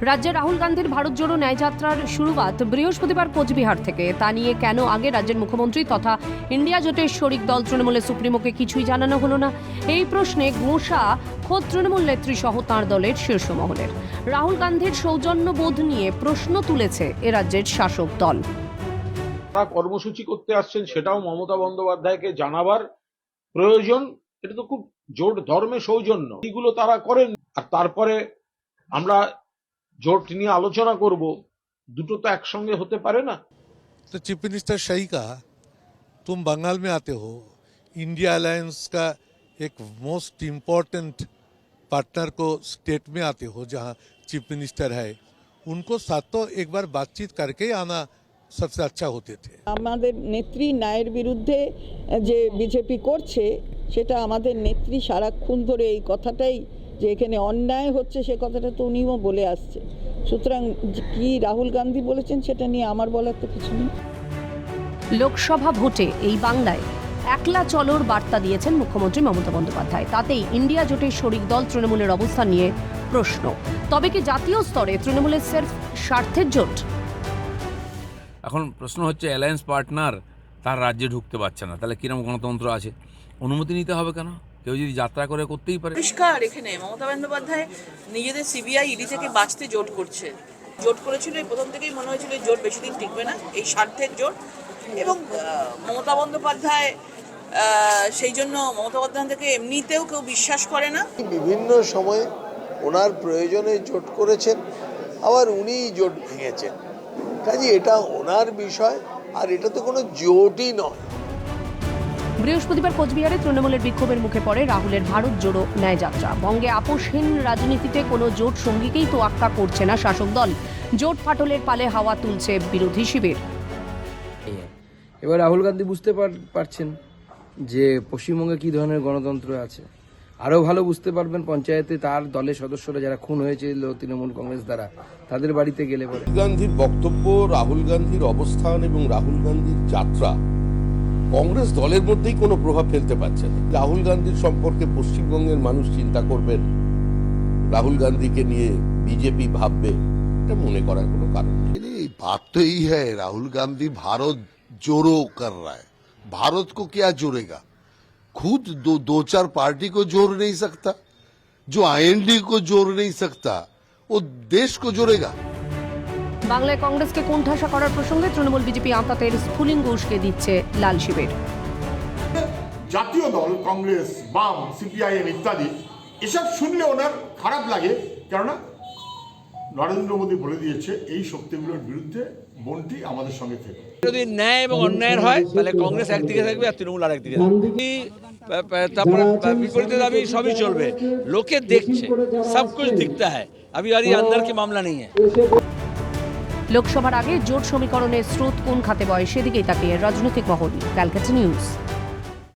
রাজ্যে রাহুল গান্ধীর ভারত জোড়ো ন্যায়যাত্রার শুরুয়াত বৃহস্পতিবার কোচবিহার থেকে। তা নিয়ে কেন আগে রাজ্যের মুখ্যমন্ত্রী তথা ইন্ডিয়া জোটের শরিক দল তৃণমূলের সুপ্রিমোকে কিছুই জানানো হলো না? এই প্রশ্নে গোঁসা খোদ তৃণমূল নেত্রী সহ তাঁর দলের শীর্ষ মহলের। রাহুল গান্ধীর সৌজন্যবোধ নিয়ে প্রশ্ন তুলেছে এ রাজ্যের শাসক দল। তারা কর্মসূচি করতে আসছেন, সেটাও মমতা বন্দ্যোপাধ্যায়কে জানাবার প্রয়োজন। এটা তো খুব জোট ধর্মে সৌজন্য। এগুলো তারা করেন। আর তারপরে আমরা জোট নিয়ে আলোচনা করব দুটো তো একসঙ্গে হতে পারে না तो चीफ मिनिस्टर सही कहा तुम बंगाल में आते हो इंडिया अलायंस का एक मोस्ट इम्पोर्टेंट पार्टनर को स्टेट में आते हो जहां चीफ मिनिस्टर है उनको साथ तो एक बार बातचीत करके ही आना सबसे अच्छा होते थे আমাদের নেত্রী ন্যায়ের বিরুদ্ধে যে বিজেপি করছে সেটা আমাদের নেত্রী সারাক্ষণ ধরে এই কথাটাই যে এখানে অন্যায় হচ্ছে সে কথাটা তো উনিও বলে আসছে। সুতরাং কি রাহুল গান্ধী বলেছেন সেটা নিয়ে আমার বলার তো কিছু নেই। লোকসভা ভোটে এই বাংলায় একলা চলোর বার্তা দিয়েছেন মুখ্যমন্ত্রী মমতা বন্দ্যোপাধ্যায়। তাতেই ইন্ডিয়া জোটের শরিক দল তৃণমূলের অবস্থান নিয়ে প্রশ্ন। তবে কি জাতীয় স্তরে তৃণমূলের সেলফ স্বার্থের জোট? এখন প্রশ্ন হচ্ছে অ্যালায়েন্স পার্টনার তার রাজ্যে ঢুকতে পারছে না। তাহলে কিরম গণতন্ত্র আছে? অনুমতি নিতে হবে কেন? কেউ যদি যাত্রা করে করতেই পারে। পরিষ্কার এখানে মমতা বন্দ্যোপাধ্যায় নিজেদের সিবিআই ইডি থেকে বাঁচতে জোট করছে। জোট করেছিল এই প্রথম থেকেই মনে হয়েছিল জোট বেশি দিন টিকবে না এই স্বার্থের জোট। এবং মমতা বন্দ্যোপাধ্যায় সেই জন্য মমতা বন্দ্যোপাধ্যায় থেকে এমনিতেও কেউ বিশ্বাস করে না। বিভিন্ন সময়ে ওনার প্রয়োজনে জোট করেছেন আবার উনিই জোট ভেঙেছেন। কাজে এটা ওনার বিষয় আর এটা তো কোনো জোটই নয়। বৃহস্পতিবার কোচবিহারে তৃণমূলের বিক্ষোভের মুখে পড়ে রাহুলের ভারত জোড়ো ন্যায় ন্যায়যাত্রা। বঙ্গে আপোষহীন রাজনীতিতে কোনো জোট সঙ্গীকেই তো তোয়াক্কা করছে না শাসক দল। জোট ফাটলের পালে হাওয়া তুলছে বিরোধী শিবির। এবার রাহুল গান্ধী বুঝতে পার- পারছেন যে পশ্চিমবঙ্গে কী ধরনের গণতন্ত্র আছে। আরও ভালো বুঝতে পারবেন পঞ্চায়েতে তার দলের সদস্যরা যারা খুন হয়েছিল তৃণমূল কংগ্রেস দ্বারা তাদের বাড়িতে গেলে পরে। রাহুল গান্ধীর বক্তব্য রাহুল গান্ধীর অবস্থান এবং রাহুল গান্ধীর যাত্রা কংগ্রেস দলের মধ্যেই কোনো প্রভাব ফেলতে পারছে না রাহুল গান্ধীর সম্পর্কে পশ্চিমবঙ্গের মানুষ চিন্তা করবেন রাহুল গান্ধীকে নিয়ে বিজেপি ভাববে এটা মনে করার কোনো কারণ নেই नहीं बात तो यही है राहुल गांधी भारत जोड़ो कर रहा है भारत को क्या जोड़ेगा खुद दो दो चार पार्टी को जोड़ नहीं सकता जो आईएनडी को जोड़ नहीं सकता वो देश को जोड़ेगा বাংলায় কংগ্রেসকে কোণঠাসা করার প্রসঙ্গে তৃণমূল বিজেপি আঁতাতের স্ফুলিঙ্গ উস্কে দিচ্ছে লাল শিবির জাতীয় দল কংগ্রেস বাম সিপিআইএম ইত্যাদি এসব শুনলে ওনার খারাপ লাগে কেননা নরেন্দ্র মোদী বলে দিয়েছে এই শক্তিগুলোর বিরুদ্ধে মনটি আমাদের সঙ্গে থেকে যদি ন্যায় এবং অন্যায়ের হয় তাহলে কংগ্রেস একদিকে থাকবে আর তৃণমূল আর একদিকে থাকবে এই, পা- পা- তারপরে পা- বিপরীত দাবি সবই চলবে লোকে দেখছে সব কুছ দিখতা হ্যায় अभी আর अंदर की मामला नहीं है লোকসভার আগে জোট সমীকরণের স্রোত কোন খাতে বয়? সেদিকেই তাকিয়ে রাজনৈতিক মহল ক্যালকাটা নিউজ।